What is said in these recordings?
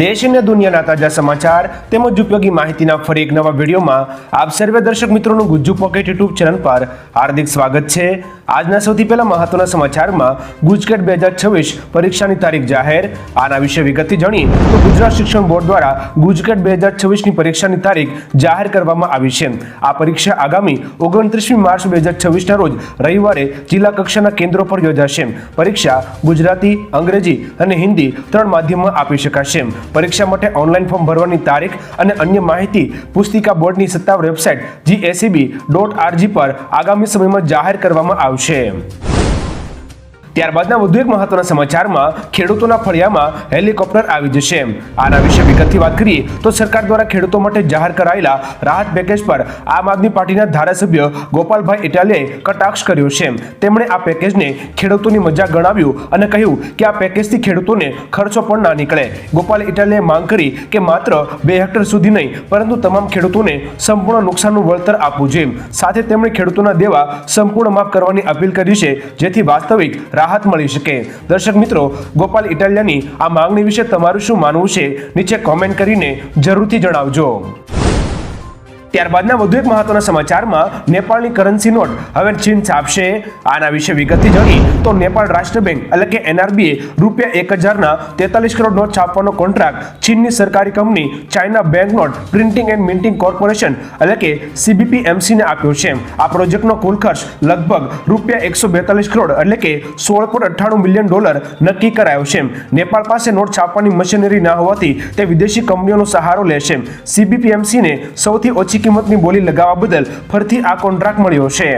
દેશ અને દુનિયાના તાજા સમાચાર તેમજ ઉપયોગી માહિતીના ફરી એક નવા વિડીયોમાં આપ સર્વે દર્શક મિત્રોનું ગુજ્જુ પોકેટ યુટ્યુબ ચેનલ પર હાર્દિક સ્વાગત છે. આજના સૌથી પહેલા મહત્વના સમાચારમાં ગુજકેટ બે હજાર છવ્વીસ પરીક્ષાની તારીખ જાહેર. આના વિશે વિગતથી જાણી તો ગુજરાત શિક્ષણ બોર્ડ દ્વારા ગુજકેટ બે હજાર છવ્વીસની પરીક્ષાની તારીખ જાહેર કરવામાં આવી છે. આ પરીક્ષા આગામી ઓગણત્રીસમી માર્ચ બે હજાર છવ્વીસના રોજ રવિવારે જિલ્લા કક્ષાના કેન્દ્રો પર યોજાશે. પરીક્ષા ગુજરાતી, અંગ્રેજી અને હિન્દી ત્રણ માધ્યમમાં આપી શકાશે. પરીક્ષા માટે ઓનલાઈન ફોર્મ ભરવાની તારીખ અને અન્ય માહિતી પુસ્તિકા બોર્ડની સત્તાવાર વેબસાઇટ જીએસીબી ડોટ આરજી પર આગામી સમયમાં જાહેર કરવામાં આવશે. ત્યારબાદના વધુ એક મહત્વના સમાચારમાં ખેડૂતોના ફળિયામાં હેલિકોપ્ટર આવી જશે. આના વિશે વિગતથી વાત કરીએ તો સરકાર દ્વારા ખેડૂતો માટે જાહેર કરાયેલા રાહત પેકેજ પર આમ આદમી પાર્ટીના ધારાસભ્ય ગોપાલભાઈ ઇટાલિયાએ કટાક્ષ કર્યો છે. તેમણે આ પેકેજને ખેડૂતોની મજાક ગણાવ્યું અને કહ્યું કે આ પેકેજથી ખેડૂતોને ખર્ચો પણ ના નીકળે. ગોપાલ ઇટાલિયાએ માંગ કરી કે માત્ર બે હેક્ટર સુધી નહીં, પરંતુ તમામ ખેડૂતોને સંપૂર્ણ નુકસાનનું વળતર આપવું જોઈએ. સાથે તેમણે ખેડૂતોના દેવા સંપૂર્ણ માફ કરવાની અપીલ કરી છે, જેથી વાસ્તવિક રાહત મળી શકે. દર્શક મિત્રો, ગોપાલ ઇટાલિયાની આ માંગણી વિશે તમારું શું માનવું છે? નીચે કોમેન્ટ કરીને જરૂરથી જણાવજો. ત્યારબાદના વધુ એક મહત્વના સમાચારમાં નેપાળની કરન્સી નોટ. હવે ચીન છાપશે. આના વિશે વિગતથી જાણી તો નેપાળ રાષ્ટ્ર બેંક એટલે કે એનઆરબીએ રૂપિયા એક હજારના તેતાલીસ કરોડ નોટ છાપવાનો કોન્ટ્રાક્ટ ચીનની સરકારી company China bank note printing and minting corporation એટલે કે સીબીપીએમસીને આપ્યો છે. આ પ્રોજેક્ટનો કુલ ખર્ચ લગભગ રૂપિયા એકસો બેતાલીસ કરોડ એટલે કે સોળ પોઈન્ટ અઠ્ઠાણું મિલિયન ડોલર નક્કી કરાયો છે. નેપાળ પાસે નોટ છાપવાની મશીનરી ના હોવાથી તે વિદેશી કંપનીઓનો સહારો લેશે સીબીપીએમસીને સૌથી ઓછી કિંમતની બોલી લગાવવા બદલ ફરીથી આ કોન્ટ્રાક્ટ મળ્યો છે.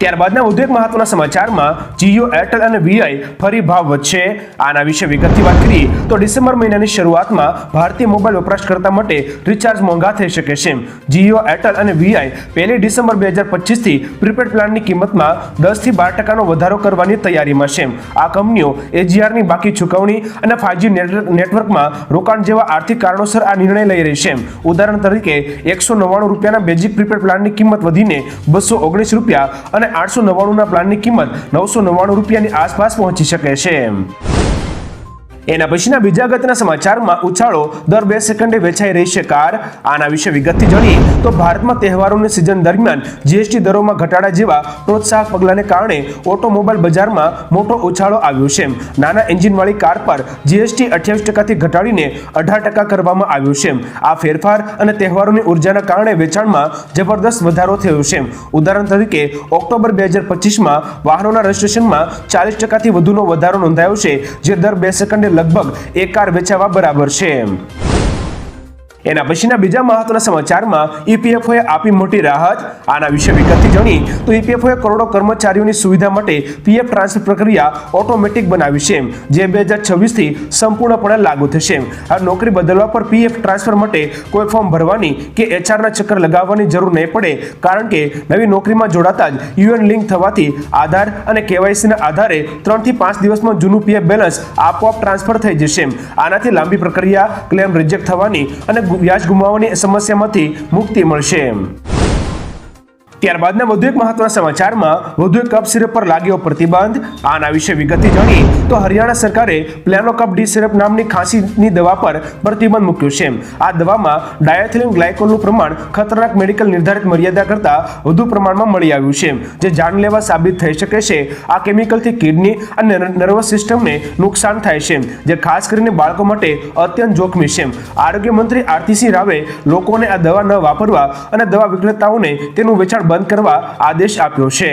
ત્યારબાદના એક મહત્વના સમાચારમાં જીઓ, એરટેલ અને વીઆઈ ફરી ભાવ વધશે. આના વિશે વિગતથી વાત કરીએ તો ડિસેમ્બર મહિનાની શરૂઆતમાં ભારતીય મોબાઈલ વપરાશકર્તા માટે રિચાર્જ મોંઘા થઈ શકે છે. જીઓ, એરટેલ અને વીઆઈ પહેલી ડિસેમ્બર બે હજાર પચીસથી પ્રીપેડ પ્લાનની કિંમતમાં દસથી બાર ટકાનો વધારો કરવાની તૈયારીમાં છે. આ કંપનીઓ એજીઆરની બાકી ચૂકવણી અને ફાઇવજી નેટવર્કમાં રોકાણ જેવા આર્થિક કારણોસર આ નિર્ણય લઈ રહી છે. ઉદાહરણ તરીકે એકસો નવ્વાણું રૂપિયાના બેઝિક પ્રીપેડ પ્લાનની કિંમત વધીને બસો ઓગણીસ રૂપિયા અને આઠસો નવ્વાણુંના પ્લાનની કિંમત નવસો નવ્વાણું રૂપિયાની આસપાસ પહોંચી શકે છે. એના પછીના બીજા અગત્યના સમાચારમાં ઉછાળો દર બે સેકન્ડે વેચાઈ રહી છે કાર. આના વિશે વિગતથી જાણીએ તો ભારતમાં તહેવારોની સિઝન દરમિયાન જીએસટી દરોમાં ઘટાડા જેવા પ્રોત્સાહક પગલાને કારણે ઓટોમોબાઈલ બજારમાં મોટો ઉછાળો આવ્યો છે. નાના એન્જિનવાળી કાર પર જીએસટી અઠ્યાવીસ ટકાથી ઘટાડીને અઢાર ટકા કરવામાં આવ્યો છે. આ ફેરફાર અને તહેવારોની ઉર્જાના કારણે વેચાણમાં જબરદસ્ત વધારો થયો છે. ઉદાહરણ તરીકે, ઓક્ટોબર બે હજાર પચીસમાં વાહનોના રજિસ્ટ્રેશનમાં ચાલીસ ટકાથી વધુનો વધારો નોંધાયો છે, જે દર બે સેકન્ડે લગભગ એક કાર વેચાવા બરાબર છે. એના પછીના બીજા મહત્વના સમાચારમાં ઈપીએફઓએ આપી મોટી રાહત. આના વિશે વિગતથી જાણી તો ઈપીએફઓએ કરોડો કર્મચારીઓની સુવિધા માટે પીએફ ટ્રાન્સફર પ્રક્રિયા ઓટોમેટિક બનાવી છે, જે બે હજાર છવ્વીસથી સંપૂર્ણપણે લાગુ થશે. આ નોકરી બદલવા પર પીએફ ટ્રાન્સફર માટે કોઈ ફોર્મ ભરવાની કે એચઆરના ચક્કર લગાવવાની જરૂર નહીં પડે, કારણ કે નવી નોકરીમાં જોડાતા જ યુએન લિંક થવાથી આધાર અને કેવાયસીના આધારે ત્રણથી પાંચ દિવસમાં જૂનું પીએફ બેલેન્સ આપોઆપ ટ્રાન્સફર થઈ જશે. આનાથી લાંબી પ્રક્રિયા, ક્લેમ રિજેક્ટ થવાની અને વ્યાજ ગુમાવવાની સમસ્યામાંથી મુક્તિ મળશે. ત્યારબાદના વધુ એક મહત્વના સમાચારમાં, વધુ એક કપ સિરપ પર લાગ્યો પ્રતિબંધ. આના વિશે વિગતથી જાણી તો હરિયાણા સરકારે પ્લેનો કપ ડી સિરપ નામની ખાંસીની દવા પર પ્રતિબંધ મૂક્યો છે. આ દવામાં ડાયથિલિન ગ્લાયકોલનું પ્રમાણ ખતરનાક મેડિકલ નિર્ધારિત મર્યાદા કરતાં વધુ પ્રમાણમાં મળી આવ્યું છે. જે જાનલેવા સાબિત થઈ શકે છે. આ કેમિકલથી કિડની અને નર્વસ સિસ્ટમને નુકસાન થાય છે, જે ખાસ કરીને બાળકો માટે અત્યંત જોખમી છે. આરોગ્ય મંત્રી આરતીસિંહ રાવે લોકોને આ દવા ન વાપરવા અને દવા વિક્રેતાઓને તેનું વેચાણ બંધ કરવા આદેશ આપ્યો છે.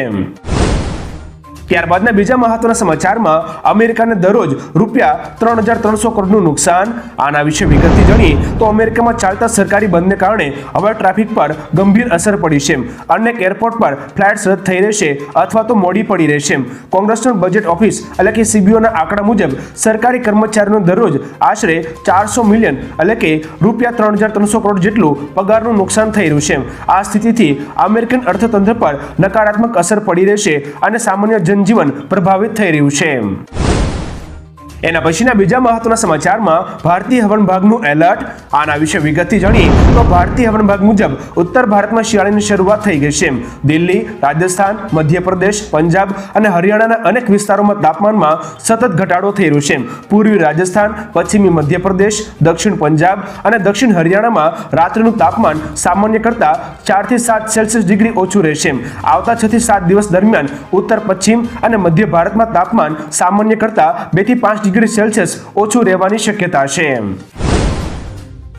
ત્યારબાદના બીજા મહત્વના સમાચારમાં અમેરિકાને દરરોજ રૂપિયા ત્રણ હજાર ત્રણસો કરોડનું નુકસાન. આના વિશે વિગતથી જાણીએ તો અમેરિકામાં ચાલતા સરકારી બંધને કારણે હવે ટ્રાફિક પર ગંભીર અસર પડી છે. અનેક એરપોર્ટ પર ફ્લાઇટ્સ રદ થઈ રહેશે અથવા તો મોડી પડી રહેશે. કોંગ્રેસનું બજેટ ઓફિસ એટલે કે સીબીઓના આંકડા મુજબ સરકારી કર્મચારીનો દરરોજ આશરે ચારસો મિલિયન એટલે કે રૂપિયા ત્રણ હજાર ત્રણસો કરોડ જેટલું પગારનું નુકસાન થઈ રહ્યું છે. આ સ્થિતિથી અમેરિકન અર્થતંત્ર પર નકારાત્મક અસર પડી રહેશે અને સામાન્ય જનજીવન પ્રભાવિત થઈ રહ્યું છે. એના પછીના બીજા મહત્વના સમાચારમાં ભારતીય હવન ભાગનું એલર્ટ. આના વિશે વિગતથી જાણીએ તો ભારતીય હવન ભાગ મુજબ ઉત્તર ભારતમાં શિયાળાની શરૂઆત થઈ ગઈ છે. દિલ્હી, રાજસ્થાન, મધ્યપ્રદેશ, પંજાબ અને હરિયાણાના અનેક વિસ્તારોમાં તાપમાનમાં સતત ઘટાડો થઈ રહ્યો છે. પૂર્વી રાજસ્થાન, પશ્ચિમી મધ્યપ્રદેશ, દક્ષિણ પંજાબ અને દક્ષિણ હરિયાણામાં રાત્રિનું તાપમાન સામાન્ય કરતાં ચારથી સાત સેલ્સિયસ ડિગ્રી ઓછું રહેશે. આવતા છ થી સાત દિવસ દરમિયાન ઉત્તર, પશ્ચિમ અને મધ્ય ભારતમાં તાપમાન સામાન્ય કરતાં બેથી પાંચ ડિગ્રી સેલ્સિયસ ઓછું રહેવાની શક્યતા છે.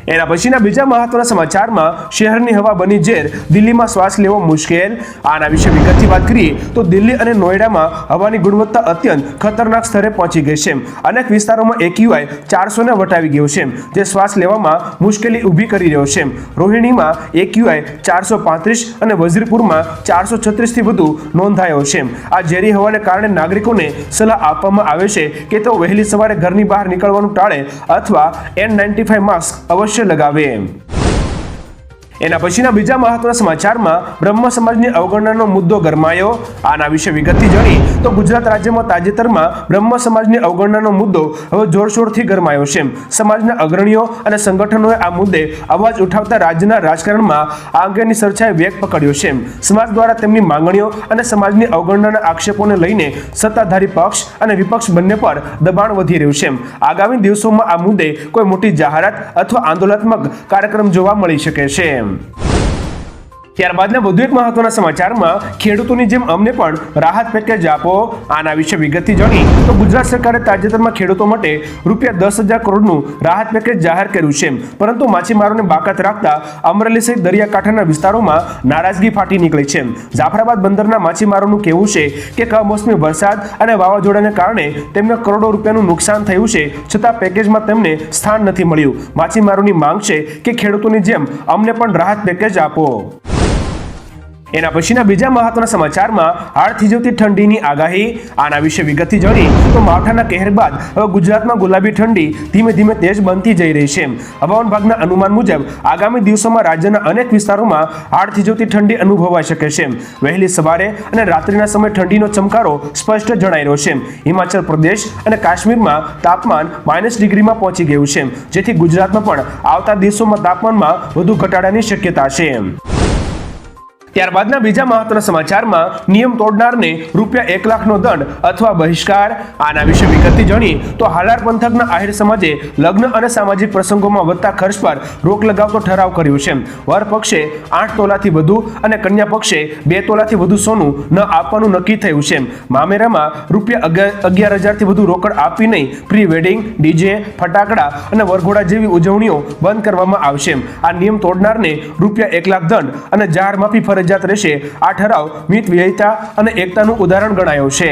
એના પછીના બીજા મહત્વના સમાચારમાં શહેરની હવા બની ઝેર, દિલ્હીમાં શ્વાસ લેવો મુશ્કેલ. આના વિશે વિગતથી વાત કરીએ તો દિલ્હી અને નોઈડામાં હવાની ગુણવત્તા અત્યંત ખતરનાક સ્તરે પહોંચી ગઈ છે. અનેક વિસ્તારોમાં એક્યુઆઈ ચારસો ને વટાવી ગયો છે, જે શ્વાસ લેવામાં મુશ્કેલી ઊભી કરી રહ્યો છે. રોહિણીમાં એક્યુઆઈ ચારસો પાંત્રીસ અને વઝીરપુરમાં ચારસો છત્રીસથી વધુ નોંધાયો છે. આ ઝેરી હવાને કારણે નાગરિકોને સલાહ આપવામાં આવે છે કે તેઓ વહેલી સવારે ઘરની બહાર નીકળવાનું ટાળે અથવા એન નાઇન્ટી ફાઈવ માસ્ક અવશ્ય લગાવે એના પછીના બીજા મહત્વના સમાચારમાં બ્રહ્મ સમાજની અવગણનાનો મુદ્દો ગરમાયો. આના વિશે વિગતથી જાણી તો ગુજરાત રાજ્યમાં તાજેતરમાં બ્રહ્મ સમાજની અવગણનાનો મુદ્દો હવે જોરશોરથી ગરમાયો છે. સમાજના અગ્રણીઓ અને સંગઠનોએ આ મુદ્દે અવાજ ઉઠાવતા રાજ્યના રાજકારણમાં આ અંગેની ચર્ચાએ વેગ પકડ્યો છે. સમાજ દ્વારા તેમની માંગણીઓ અને સમાજની અવગણનાના આક્ષેપોને લઈને સત્તાધારી પક્ષ અને વિપક્ષ બંને પર દબાણ વધી રહ્યું છે. આગામી દિવસોમાં આ મુદ્દે કોઈ મોટી જાહેરાત અથવા આંદોલનાત્મક કાર્યક્રમ જોવા મળી શકે છે. Hmm. ત્યારબાદના વધુ એક મહત્વના સમાચારમાં, ખેડૂતોની જેમ અમને પણ રાહત પેકેજ આપો. આના વિશે વિગતથી જાણી તો ગુજરાત સરકારે તાજેતરમાં ખેડૂતો માટે રૂપિયા દસ હજાર કરોડનું રાહત પેકેજ જાહેર કર્યું છે. પરંતુ માછીમારોને બાકાત રાખતા અમરેલી સહિત દરિયાકાંઠાના વિસ્તારોમાં નારાજગી ફાટી નીકળી છે. જાફરાબાદ બંદરના માછીમારોનું કહેવું છે કે કમોસમી વરસાદ અને વાવાઝોડાને કારણે તેમને કરોડો રૂપિયાનું નુકસાન થયું છે, છતાં પેકેજમાં તેમને સ્થાન નથી મળ્યું. માછીમારોની માંગ છે કે ખેડૂતોની જેમ અમને પણ રાહત પેકેજ આપો. એના પછીના બીજા મહત્વના સમાચારમાં હાડ થીજવતી ઠંડીની આગાહી. આના વિશે વિગતથી જાણી તો માવઠાના કહેર બાદ હવે ગુજરાતમાં ગુલાબી ઠંડી ધીમે ધીમે તેજ બનતી જઈ રહી છે. હવામાન વિભાગના અનુમાન મુજબ, આગામી દિવસોમાં રાજ્યના અનેક વિસ્તારોમાં હાડ થીજવતી ઠંડી અનુભવાઈ શકે છે. વહેલી સવારે અને રાત્રિના સમયે ઠંડીનો ચમકારો સ્પષ્ટ જણાઈ રહ્યો છે. હિમાચલ પ્રદેશ અને કાશ્મીરમાં તાપમાન માઇનસ ડિગ્રીમાં પહોંચી ગયું છે. જેથી ગુજરાતમાં પણ આવતા દિવસોમાં તાપમાનમાં વધુ ઘટાડાની શક્યતા છે. ત્યારબાદના બીજા મહત્વના સમાચારમાં નિયમ તોડનારને રૂપિયા એક લાખનો દંડ અથવા બહિષ્કાર. આના વિશે વિગતથી જાણી તો હાલાર પંથકના આહિર સમાજે લગ્ન અને સામાજિક પ્રસંગોમાં વધતા ખર્ચ પર રોક લગાવતો ઠરાવ કર્યો છે. વર પક્ષે આઠ તોલાથી વધુ અને કન્યા પક્ષે બે તોલાથી વધુ સોનું ન આપવાનું નક્કી થયું છે. મામેરામાં રૂપિયા અગિયાર હજારથી વધુ રોકડ આપી નહીં. પ્રી વેડિંગ, ડીજે, ફટાકડા અને વરઘોડા જેવી ઉજવણીઓ બંધ કરવામાં આવશે. આ નિયમ તોડનારને રૂપિયા એક લાખ દંડ અને જાહેર માફી ફરજ ફરજિયાત રહેશે. આ ઠરાવ મિત વિધેયતા અને એકતાનું ઉદાહરણ ગણાયો છે.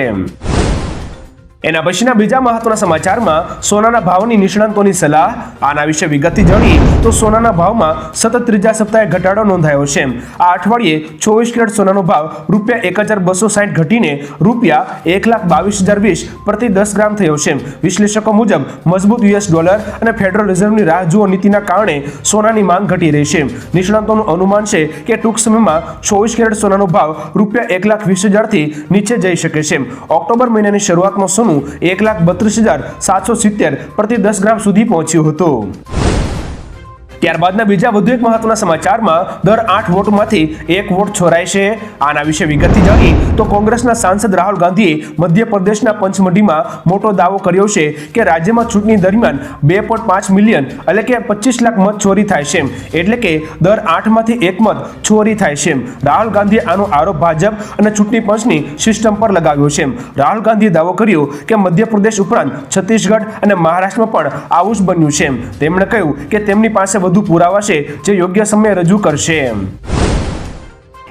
એના પછીના બીજા મહત્વના સમાચારમાં સોનાના ભાવની નિષ્ણાંતોની સલાહ, આના વિશે વિગતથી જાણી તો સોનાના ભાવમાં સતત ત્રીજા સપ્તાહે ઘટાડો નોંધાયો છે. આ અઠવાડિયે ચોવીસ કેરેટ સોનાનો ભાવ રૂપિયા એક હજાર બસો સાઠ ઘટીને રૂપિયા એક લાખ બાવીસ હજાર વીસ પ્રતિ દસ ગ્રામ થયો છે. વિશ્લેષકો મુજબ, મજબૂત યુએસ ડોલર અને ફેડરલ રિઝર્વની રાહ જુઓ નીતિના કારણે સોનાની માંગ ઘટી રહી છે. નિષ્ણાંતોનું અનુમાન છે કે ટૂંક સમયમાં ચોવીસ કેરેટ સોનાનો ભાવ રૂપિયા એક લાખ વીસ હજારથી નીચે જઈ શકે છે. ઓક્ટોબર મહિનાની શરૂઆતમાં સોનું એક લાખ બત્રીસ હજાર સાતસો સિત્તેર પ્રતિ દસ ગ્રામ સુધી પહોંચ્યું હતું. ત્યારબાદના બીજા વધુ એક મહત્વના સમાચારમાં દર આઠ વોટમાંથી એક વોટ છોરાય આના વિશે વિગતથી જાણીએ તો કોંગ્રેસના સાંસદ રાહુલ ગાંધીએ મધ્યપ્રદેશના પંચમઢીમાં મોટો દાવો કર્યો છે કે રાજ્યમાં ચૂંટણી દરમિયાન બે પોઈન્ટ પાંચ મિલિયન એટલે કે પચીસ લાખ મત ચોરી થાય છે એટલે કે દર આઠમાંથી એક મત ચોરી થાય છે રાહુલ ગાંધીએ આનો આરોપ ભાજપ અને ચૂંટણી પંચની સિસ્ટમ પર લગાવ્યો છે રાહુલ ગાંધીએ દાવો કર્યો કે મધ્યપ્રદેશ ઉપરાંત છત્તીસગઢ અને મહારાષ્ટ્રમાં પણ આવું જ બન્યું છે તેમણે કહ્યું કે તેમની પાસે વધુ પુરાવા છે જે યોગ્ય સમયે રજૂ કરશે.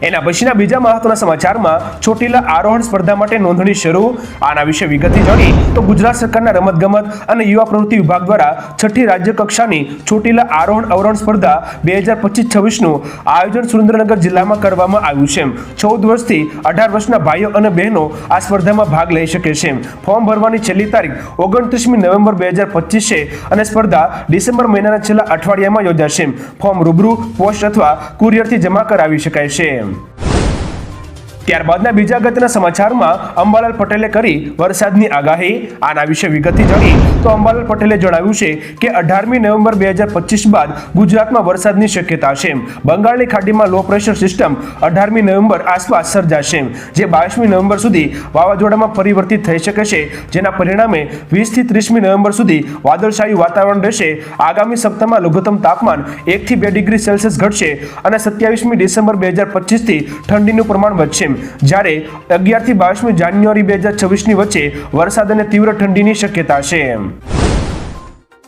એના પછીના બીજા મહત્વના સમાચારમાં ચોટીલા આરોહણ સ્પર્ધા માટે નોંધણી શરૂ. આના વિશે વિગતથી જાણી તો ગુજરાત સરકારના રમતગમત અને યુવા પ્રવૃત્તિ વિભાગ દ્વારા છઠ્ઠી રાજ્ય કક્ષાની ચોટીલા આરોહણ અવરોહણ સ્પર્ધા બે હજાર પચીસ છવ્વીસનું આયોજન સુરેન્દ્રનગર જિલ્લામાં કરવામાં આવ્યું છે. ચૌદ વર્ષથી અઢાર વર્ષના ભાઈઓ અને બહેનો આ સ્પર્ધામાં ભાગ લઈ શકે છે. ફોર્મ ભરવાની છેલ્લી તારીખ ઓગણત્રીસમી નવેમ્બર બે હજાર પચીસ છે અને સ્પર્ધા ડિસેમ્બર મહિનાના છેલ્લા અઠવાડિયામાં યોજાશે. ફોર્મ રૂબરૂ પોસ્ટ અથવા કુરિયરથી જમા કરાવી શકાય છે. Welcome. ત્યારબાદના બીજા અગત્યના સમાચારમાં અંબાલાલ પટેલે કરી વરસાદની આગાહી. આના વિશે વિગતથી જાણી તો અંબાલાલ પટેલે જણાવ્યું છે કે અઢારમી નવેમ્બર બે હજાર પચીસ બાદ ગુજરાતમાં વરસાદની શક્યતા છે. બંગાળની ખાડીમાં લો પ્રેશર સિસ્ટમ અઢારમી નવેમ્બર આસપાસ સર્જાશે. જે બાવીસમી નવેમ્બર સુધી વાવાઝોડામાં પરિવર્તિત થઈ શકે છે, જેના પરિણામે વીસથી ત્રીસમી નવેમ્બર સુધી વાદળછાયું વાતાવરણ રહેશે. આગામી સપ્તાહમાં લઘુત્તમ તાપમાન એકથી બે ડિગ્રી સેલ્સિયસ ઘટશે અને સત્યાવીસમી ડિસેમ્બર બે હજાર પચીસથી ઠંડીનું પ્રમાણ વધશે. જ્યારે અગિયારથી બાવીસમી જાન્યુઆરી બે હજાર છવ્વીસની વચ્ચે વરસાદ અને તીવ્ર ઠંડીની શક્યતા છે.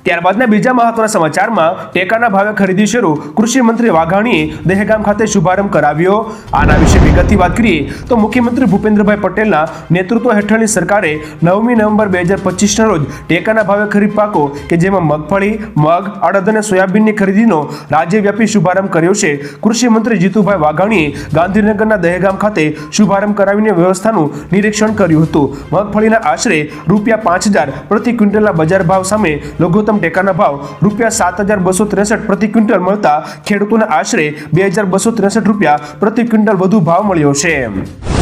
ત્યારબાદના બીજા મહત્વના સમાચારમાં ટેકાના ભાવે ખરીદી શરૂ. કૃષિ મંત્રી વાઘાણીએ દહેગામ ખાતે શુભારંભ કરાવ્યો. આના વિશે વિગતથી વાત કરીએ તો મુખ્યમંત્રી ભૂપેન્દ્રભાઈ પટેલના નેતૃત્વ હેઠળની સરકારે નવમી નવેમ્બર બે હજાર પચીસના રોજ ટેકાના ભાવે ખરીદ પાકો કે જેમાં મગફળી, મગ, અડદ અને સોયાબીનની ખરીદીનો રાજ્યવ્યાપી શુભારંભ કર્યો છે. કૃષિ મંત્રી જીતુભાઈ વાઘાણીએ ગાંધીનગરના દહેગામ ખાતે શુભારંભ કરાવીને વ્યવસ્થાનું નિરીક્ષણ કર્યું હતું. મગફળીના આશરે રૂપિયા પાંચ હજાર પ્રતિ ક્વિન્ટલના બજાર ભાવ સામે લઘુત્તમ ટેકાના ભાવ રૂપિયા સાત હજાર બસો ત્રેસઠ પ્રતિ ક્વિન્ટલ મળતા ખેડૂતોને આશરે બે હજાર બસો ત્રેસઠ રૂપિયા પ્રતિ ક્વિન્ટલ વધુ ભાવ મળ્યો છે.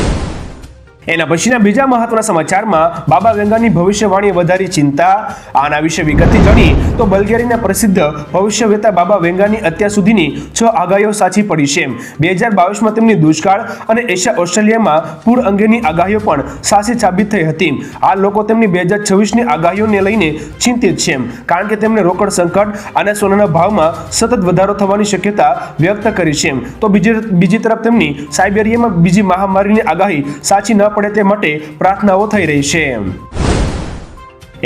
એના પછીના બીજા મહત્વના સમાચારમાં બાબા ગંગાની ભવિષ્યવાણી વધારી ચિંતા. આના વિશે વિગતથી જાણી તો બલ્ગેરીના પ્રસિદ્ધ ભવિષ્યવેતા બાબા વેંગાની અત્યાર સુધીની છ આગાહીઓ સાચી પડી છે બે હજાર બાવીસમાં તેમની દુષ્કાળ અને એશિયા ઓસ્ટ્રેલિયામાં પૂર અંગેની આગાહીઓ પણ સાચી સાબિત થઈ હતી. આ લોકો તેમની બે હજાર છવ્વીસની આગાહીઓને લઈને ચિંતિત છે કારણ કે તેમણે રોકડ સંકટ અને સોનાના ભાવમાં સતત વધારો થવાની શક્યતા વ્યક્ત કરી છે તો બીજી બીજી તરફ તેમની સાયબેરિયામાં બીજી મહામારીની આગાહી સાચી ન પડે તે માટે પ્રાર્થનાઓ થઈ રહી છે.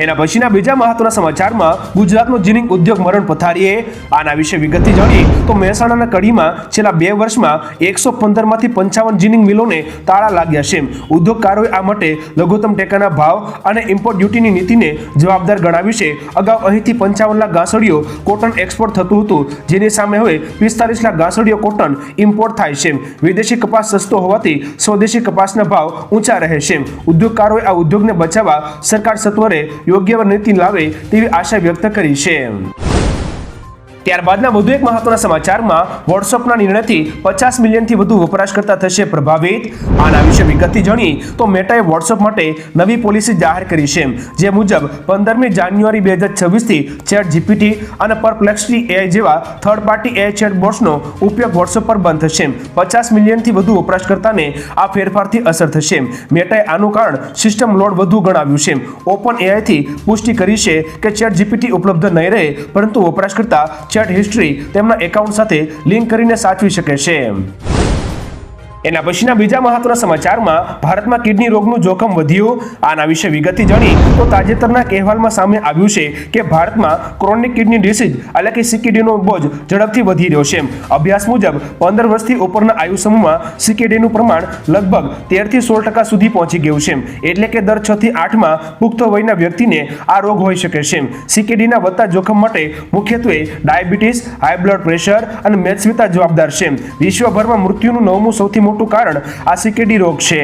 એના પછીના બીજા મહત્વના સમાચારમાં ગુજરાતનો જીનિંગ ઉદ્યોગ મરણ પથારીએ. આના વિશે વિગતથી જાણીએ તો મહેસાણાના કડીમાં છેલ્લા બે વર્ષમાં એકસો પંદરમાંથી પંચાવન જીનિંગ મિલોને તાળા લાગ્યા છે. ઉદ્યોગકારોએ આ માટે લઘુત્તમ ટેકાના ભાવ અને ઇમ્પોર્ટ ડ્યુટીની નીતિને જવાબદાર ગણાવી છે. અગાઉ અહીંથી પંચાવન લાખ ગાંસડીઓ કોટન એક્સપોર્ટ થતું હતું. જેની સામે હવે પિસ્તાલીસ લાખ ગાંસડીઓ કોટન ઇમ્પોર્ટ થાય છે. વિદેશી કપાસ સસ્તો હોવાથી સ્વદેશી કપાસના ભાવ ઊંચા રહે છે. ઉદ્યોગકારોએ આ ઉદ્યોગને બચાવવા સરકાર સત્વરે યોગ્ય નીતિ લાવે તેવી આશા વ્યક્ત કરી છે. ત્યારબાદના વધુ એક મહત્વના સમાચારમાં વોટ્સઅપના નિર્ણયથી પચાસ મિલિયનથી વધુ વપરાશકર્તા થશે પ્રભાવિત. આના વિશે વિગતથી જાણીએ તો મેટાએ વોટ્સઅપ માટે નવી પોલિસી જાહેર કરી છે. જે મુજબ પંદરમી જાન્યુઆરી બે હજાર છવ્વીસથી chat GPT and perplexity AI જેવા થર્ડ પાર્ટી એઆઈ ચેટ બોટ્સનો ઉપયોગ વોટ્સઅપ પર બંધ થશે. પચાસ મિલિયનથી વધુ વપરાશકર્તાને આ ફેરફારથી અસર થશે. મેટાએ આનું કારણ સિસ્ટમ લોડ વધુ ગણાવ્યું છે. ઓપન એઆઈથી પુષ્ટિ કરી છે કે ચેટ જીપીટી ઉપલબ્ધ નહીં રહે, પરંતુ વપરાશકર્તા ચેટ હિસ્ટ્રી તેમના એકાઉન્ટ સાથે લિંક કરીને સાચવી શકે છે. એના પછીના બીજા મહત્વના સમાચારમાં ભારતમાં કિડની રોગનું જોખમ વધ્યું. આના વિશે વિગતથી જાણી તો તાજેતરના અહેવાલમાં સામે આવ્યું છે કે ભારતમાં ક્રોનિક કિડની ડિસીઝ એટલે કે સીકીડીનો બોજ ઝડપથી વધી રહ્યો છે. અભ્યાસ મુજબ પંદર વર્ષથી ઉપરના આયુ સમૂહમાં સીકીડીનું પ્રમાણ લગભગ તેરથી સોળ ટકા સુધી પહોંચી ગયું છે. એટલે કે દર છ થી આઠમાં પુખ્ત વયના વ્યક્તિને આ રોગ હોઈ શકે છે. સીકેડીના વધતા જોખમ માટે મુખ્યત્વે ડાયાબિટીસ, હાઈ બ્લડ પ્રેશર અને મેદસ્વીતા જવાબદાર છે. વિશ્વભરમાં મૃત્યુનું નવમું સૌથી મોટું કારણ આ સીકેડી રોગ છે.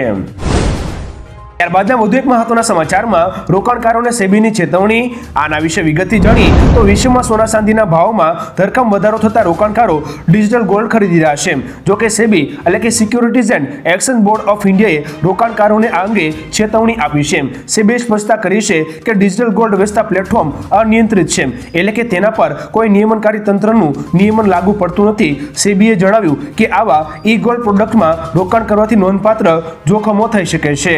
ત્યારબાદના વધુ એક મહત્વના સમાચારમાં રોકાણકારોને સેબીની ચેતવણી, આના વિશે વિગતથી જાણી, તો વિશ્વમાં સોના ચાંદીના ભાવમાં ધરખમ વધારો થતા રોકાણકારો ડિજિટલ ગોલ્ડ ખરીદી રહ્યા છે. જો કે સેબી એટલે કે securities and action board of ઇન્ડિયાએ રોકાણકારોને આ અંગે ચેતવણી આપી છે. સેબીએ સ્પષ્ટતા કરી છે કે ડિજિટલ ગોલ્ડ વેચતા પ્લેટફોર્મ અનિયંત્રિત છે, એટલે કે તેના પર કોઈ નિયમનકારી તંત્રનું નિયમન લાગુ પડતું નથી. સેબીએ જણાવ્યું કે આવા ઈ ગોલ્ડ પ્રોડક્ટમાં રોકાણ કરવાથી નોંધપાત્ર જોખમો થઈ શકે છે.